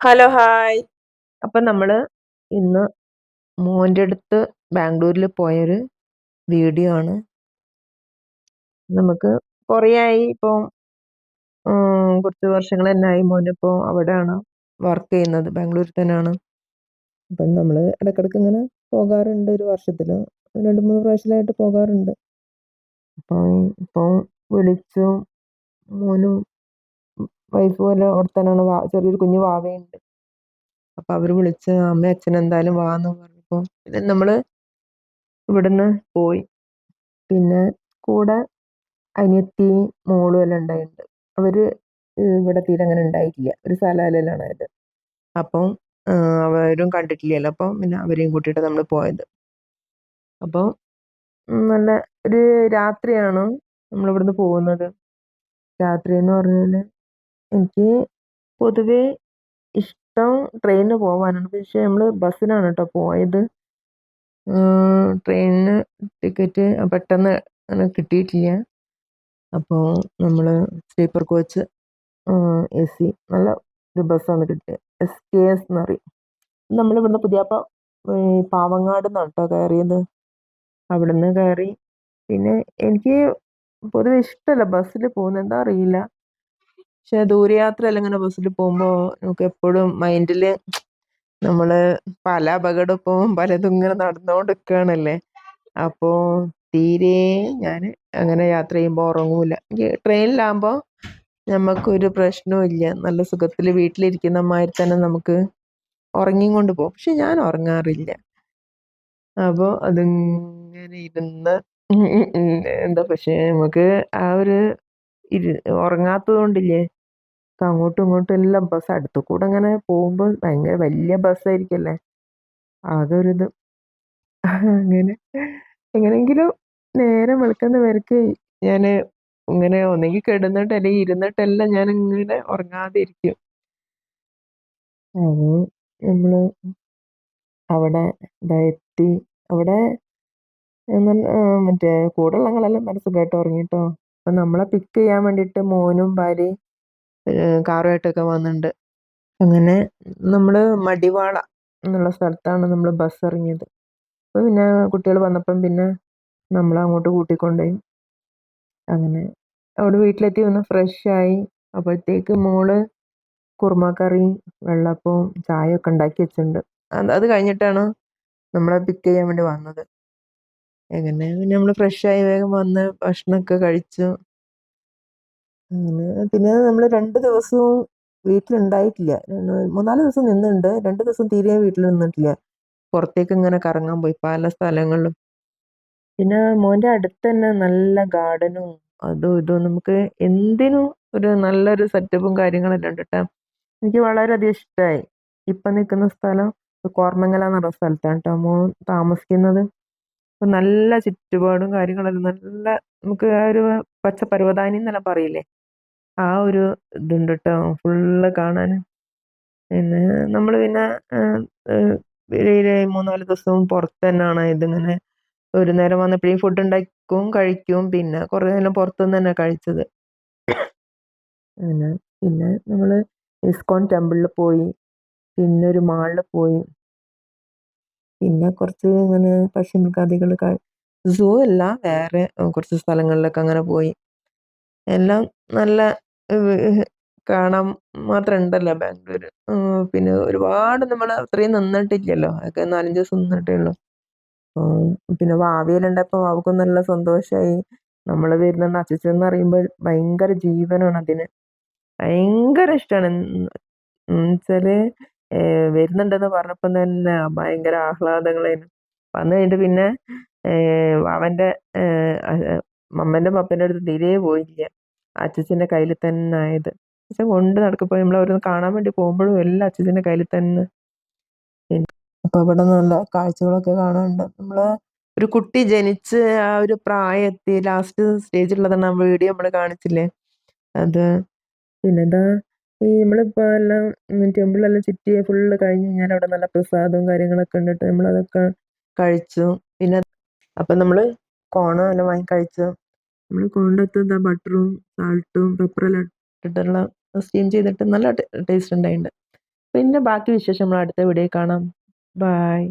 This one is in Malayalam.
Hello hi. അപ്പം നമ്മൾ ഇന്ന് മോന്റെ അടുത്ത് ബാംഗ്ലൂരിൽ പോയൊരു വീഡിയോ ആണ്. നമുക്ക് കുറേയായി ഇപ്പം ഉം, കുറച്ച് വർഷങ്ങൾ തന്നെ ആയി മോനിപ്പോൾ അവിടെയാണ് വർക്ക് ചെയ്യുന്നത് ബാംഗ്ലൂരിൽ തന്നെയാണ്. അപ്പം നമ്മൾ ഇടയ്ക്കിടയ്ക്ക് ഇങ്ങനെ പോകാറുണ്ട് ഒരു വർഷത്തിൽ രണ്ട് മൂന്ന് പ്രാവശ്യമായിട്ട് പോകാറുണ്ട്. അപ്പം ഇപ്പം വിളിച്ചു മോനും വൈഫും പോലെ അവിടെ തന്നെയാണ് വാ ചെറിയൊരു കുഞ്ഞു വാവയുണ്ട്. അപ്പം അവർ വിളിച്ച് അമ്മ അച്ഛൻ എന്തായാലും വാന്ന് പറഞ്ഞപ്പോൾ പിന്നെ നമ്മൾ ഇവിടുന്ന് പോയി. പിന്നെ കൂടെ അനിയത്തി മോളും എല്ലാം ഉണ്ടായിട്ടുണ്ട്. അവർ ഇവിടെ തീരെ അങ്ങനെ ഉണ്ടായിട്ടില്ല. ഒരു സ്ഥലമല്ലാണ് അത് അപ്പം അവരും കണ്ടിട്ടില്ലല്ലോ. അപ്പം പിന്നെ അവരെയും കൂട്ടിയിട്ട് നമ്മൾ പോയത്. അപ്പം ഉം, നല്ല ഒരു രാത്രിയാണ് നമ്മളിവിടുന്ന് പോകുന്നത്. രാത്രി എന്ന് പറഞ്ഞാൽ എനിക്ക് പൊതുവേ ഇഷ്ടം ട്രെയിനിന് പോകാനാണ് പക്ഷേ നമ്മൾ ബസ്സിനാണ് കേട്ടോ പോയത്. ട്രെയിനിന് ടിക്കറ്റ് പെട്ടെന്ന് അങ്ങനെ കിട്ടിയിട്ടില്ല. അപ്പോൾ നമ്മൾ സ്ലീപ്പർ കോച്ച് എ സി നല്ല ഒരു ബസ്സാണ് കിട്ടിയത് എസ് കെ എസ് എന്ന് പറയും. നമ്മളിവിടുന്ന് പുതിയപ്പ പാവങ്ങാട് നിന്നാണ് കേട്ടോ കയറിയത് അവിടുന്ന് കയറി പിന്നെ എനിക്ക് പൊതുവെ ഇഷ്ടമല്ല ബസ്സിൽ പോകുന്നത് എന്താ അറിയില്ല. പക്ഷെ ദൂരയാത്രയെല്ലാം ഇങ്ങനെ ബസ്സിൽ പോകുമ്പോൾ നമുക്ക് എപ്പോഴും മൈൻഡിൽ നമ്മൾ പല അപകടവും പലതും ഇങ്ങനെ നടന്നുകൊണ്ടിരിക്കുകയാണല്ലേ അപ്പോൾ തീരെ ഞാൻ അങ്ങനെ യാത്ര ചെയ്യുമ്പോൾ ഉറങ്ങൂല. ട്രെയിനിലാകുമ്പോൾ നമുക്കൊരു പ്രശ്നവും ഇല്ല. നല്ല സുഖത്തിൽ വീട്ടിലിരിക്കുന്ന മാതിരി തന്നെ നമുക്ക് ഉറങ്ങിയും കൊണ്ട് പോകും. പക്ഷെ ഞാൻ ഉറങ്ങാറില്ല. അപ്പോൾ അതിങ്ങനെ ഇരുന്ന് എന്താ പക്ഷേ നമുക്ക് ആ ഒരു ഇരു ഉറങ്ങാത്തത് കൊണ്ടില്ലേ? അങ്ങോട്ടും ഇങ്ങോട്ടും എല്ലാം ബസ് അടുത്ത് കൂടെ അങ്ങനെ പോകുമ്പോൾ ഭയങ്കര വലിയ ബസ്സായിരിക്കല്ലേ ആകെ ഒരു ഇത്. അങ്ങനെ. എങ്ങനെയെങ്കിലും നേരം വെളുക്കുന്ന പേർക്ക് ഞാൻ ഇങ്ങനെ ഒന്നെങ്കിൽ കിടന്നിട്ട് അല്ലെങ്കിൽ ഇരുന്നിട്ടെല്ലാം ഞാൻ ഇങ്ങനെ ഉറങ്ങാതെ ഇരിക്കും അത് നമ്മൾ അവിടെ എത്തി. അവിടെ മറ്റേ കൂടെ ഉള്ളങ്ങളെല്ലാം നല്ല സുഖമായിട്ട് ഉറങ്ങിട്ടോ. അപ്പം നമ്മളെ പിക്ക് ചെയ്യാൻ വേണ്ടിയിട്ട് മോനും ഭാര്യയും കാറുമായിട്ടൊക്കെ വന്നിട്ടുണ്ട് അങ്ങനെ നമ്മൾ മടിവാള എന്നുള്ള സ്ഥലത്താണ് നമ്മൾ ബസ് ഇറങ്ങിയത് അപ്പോൾ പിന്നെ കുട്ടികൾ വന്നപ്പം പിന്നെ നമ്മൾ അങ്ങോട്ട് കൂട്ടിക്കൊണ്ടുപോയി അങ്ങനെ അവിടെ വീട്ടിലെത്തി ഒന്ന് ഫ്രഷ് ആയി. അപ്പോഴത്തേക്ക് മോൾ കുറുമക്കറി വെള്ളപ്പവും ചായ ഒക്കെ ഉണ്ടാക്കി വെച്ചിട്ടുണ്ട്. അത് അത് കഴിഞ്ഞിട്ടാണ് നമ്മളെ പിക്ക് ചെയ്യാൻ വേണ്ടി വന്നത്. എങ്ങനെ പിന്നെ നമ്മൾ ഫ്രഷ് ആയി വേഗം വന്ന് ഭക്ഷണമൊക്കെ കഴിച്ചു. പിന്നെ നമ്മൾ രണ്ട് ദിവസവും വീട്ടിലുണ്ടായിട്ടില്ല. മൂന്നാൽ ദിവസം നിന്നുണ്ട്. രണ്ട് ദിവസം തീരെ വീട്ടിൽ നിന്നിട്ടില്ല. പുറത്തേക്ക് ഇങ്ങനെ കറങ്ങാൻ പോയി. പല സ്ഥലങ്ങളിലും. പിന്നെ മോന്റെ അടുത്ത് തന്നെ നല്ല ഗാർഡനും അതും ഇതും. നമുക്ക് എന്തിനും ഒരു നല്ലൊരു സെറ്റപ്പും കാര്യങ്ങളെല്ലാം ഉണ്ട് കേട്ടോ. എനിക്ക് വളരെയധികം ഇഷ്ടമായി ഇപ്പം നിൽക്കുന്ന സ്ഥലം കോർമംഗല എന്ന് പറഞ്ഞ സ്ഥലത്താണ് കേട്ടോ മോൻ താമസിക്കുന്നത്. നല്ല ചുറ്റുപാടും കാര്യങ്ങളെല്ലാം നല്ല നമുക്ക് ആ ഒരു പച്ച പർവതാനി എന്നെല്ലാം പറയില്ലേ? ആ ഒരു ഇതുണ്ട് കേട്ടോ ഫുള്ള് കാണാൻ. പിന്നെ നമ്മൾ പിന്നെ വെളിയിൽ മൂന്നാൽ ദിവസവും പുറത്ത് തന്നെയാണ് ഇതിങ്ങനെ ഒരു നേരം വന്നപ്പോഴേ ഫുഡ് ഉണ്ടാക്കും കഴിക്കും. പിന്നെ കുറേ നേരം പുറത്തുനിന്ന് തന്നെ കഴിച്ചത്. അങ്ങനെ. പിന്നെ നമ്മൾ ഇസ്കോൺ ടെമ്പിളിൽ പോയി. പിന്നെ ഒരു മാളിൽ പോയി. പിന്നെ കുറച്ച് ഇങ്ങനെ പക്ഷിമൃഗാദികൾ സൂ അല്ല വേറെ കുറച്ച് സ്ഥലങ്ങളിലൊക്കെ അങ്ങനെ പോയി. എല്ലാം നല്ല കാണാൻ മാത്രം ഉണ്ടല്ലോ ബാംഗ്ലൂർ പിന്നെ ഒരുപാട് നമ്മൾ അത്രയും നിന്നിട്ടില്ലല്ലോ. അതൊക്കെ നാലഞ്ച് ദിവസം നിന്നിട്ടേ ഉള്ളൂ. പിന്നെ വാവയിലുണ്ടപ്പോൾ വാവക്കും നല്ല സന്തോഷമായി നമ്മൾ വരുന്ന അച്ഛച്ചെന്ന് പറയുമ്പോൾ ഭയങ്കര ജീവനാണ് അതിന്. ഭയങ്കര ഇഷ്ടമാണ് എന്നുവെച്ചാൽ വരുന്നുണ്ടെന്ന് പറഞ്ഞപ്പം തന്നെ ഭയങ്കര ആഹ്ലാദങ്ങളായിരുന്നു. വന്നു കഴിഞ്ഞിട്ട് പിന്നെ അവന്റെ മമ്മന്റെ പപ്പന്റെ അടുത്ത് തീരെ പോയില്ല. അച്ചച്ചന്റെ കയ്യിൽ തന്നെ ആയത്. അച്ഛൻ കൊണ്ട് നടക്കുമ്പോൾ നമ്മൾ അവരൊന്ന് കാണാൻ വേണ്ടി പോകുമ്പോഴും എല്ലാം അച്ചച്ചന്റെ കയ്യിൽ തന്നെ. അപ്പോൾ ഇവിടെ നല്ല കാഴ്ചകളൊക്കെ കാണാനുണ്ട്. നമ്മൾ ഒരു കുട്ടി ജനിച്ച് ആ ഒരു പ്രായത്തിൽ ലാസ്റ്റ് സ്റ്റേജിലുള്ളതാണ് ആ വീഡിയോ നമ്മൾ കാണിച്ചില്ലേ? അത് പിന്നെ എന്താ ഈ നമ്മളിപ്പോൾ എല്ലാം ടെമ്പിളെല്ലാം ചുറ്റി ഫുള്ള് കഴിഞ്ഞ് കഴിഞ്ഞാൽ അവിടെ നല്ല പ്രസാദവും കാര്യങ്ങളൊക്കെ ഉണ്ടിട്ട് നമ്മളതൊക്കെ കഴിച്ചു. പിന്നെ അപ്പം നമ്മൾ കോണം എല്ലാം വാങ്ങി കഴിച്ചു. നമ്മൾ കോണ്ടത്ത് എന്താ ബട്ടറും സാൾട്ടും പെപ്പറെല്ലാം ഇട്ടിട്ടുള്ള സ്റ്റീം ചെയ്തിട്ട് നല്ല ടേസ്റ്റ് ഉണ്ടായിട്ടുണ്ട്. പിന്നെ ബാക്കി വിശേഷം നമ്മൾ അടുത്ത വീഡിയോയിൽ കാണാം. ബൈ